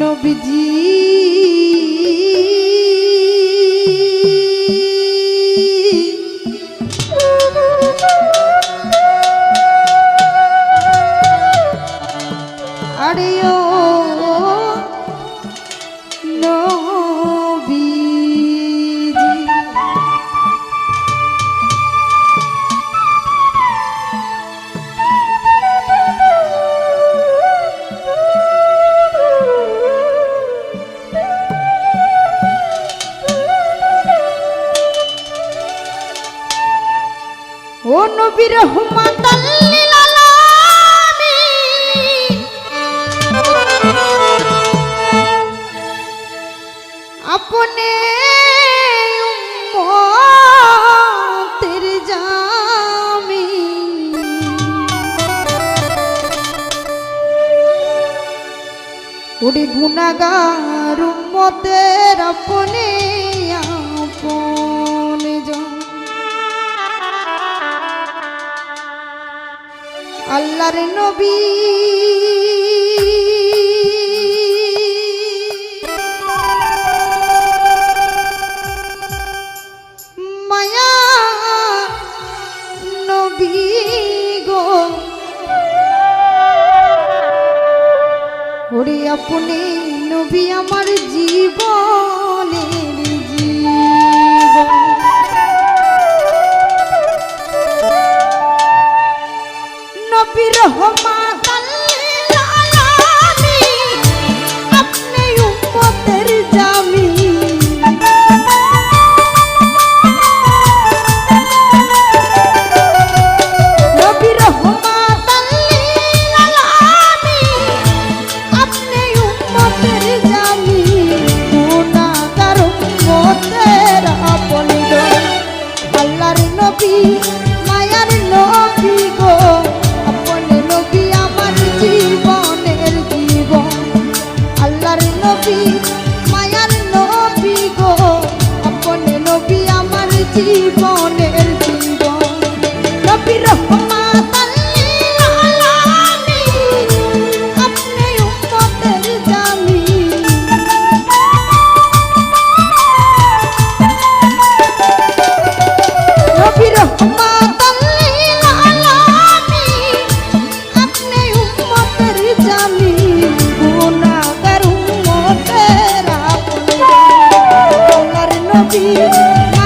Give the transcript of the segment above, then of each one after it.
No inobedience. গুণাগার মতের আপনি আল্লাহর নবী আপনি নবী আমার জীবন You. Thank you.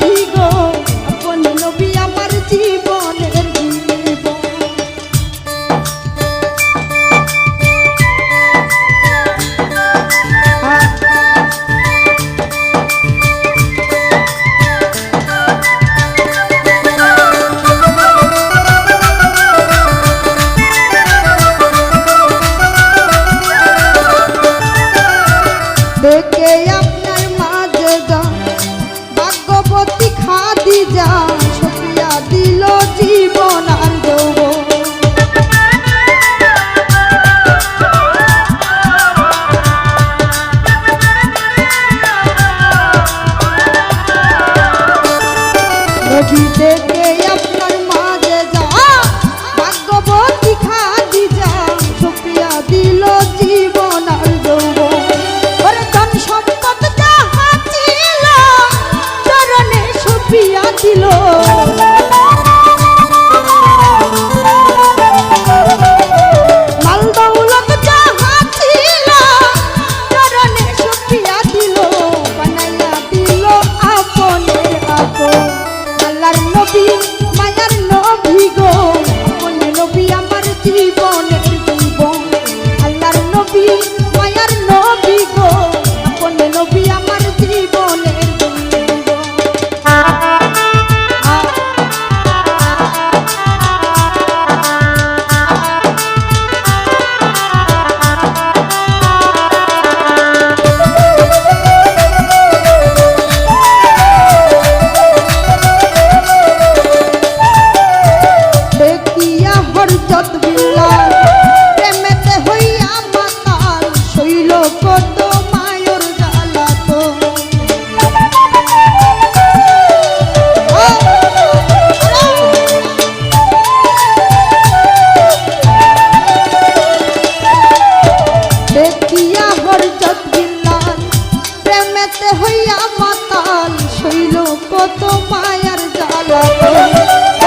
নবী হইয়া মাতাল শৈল কত মায়ার জ্বালাত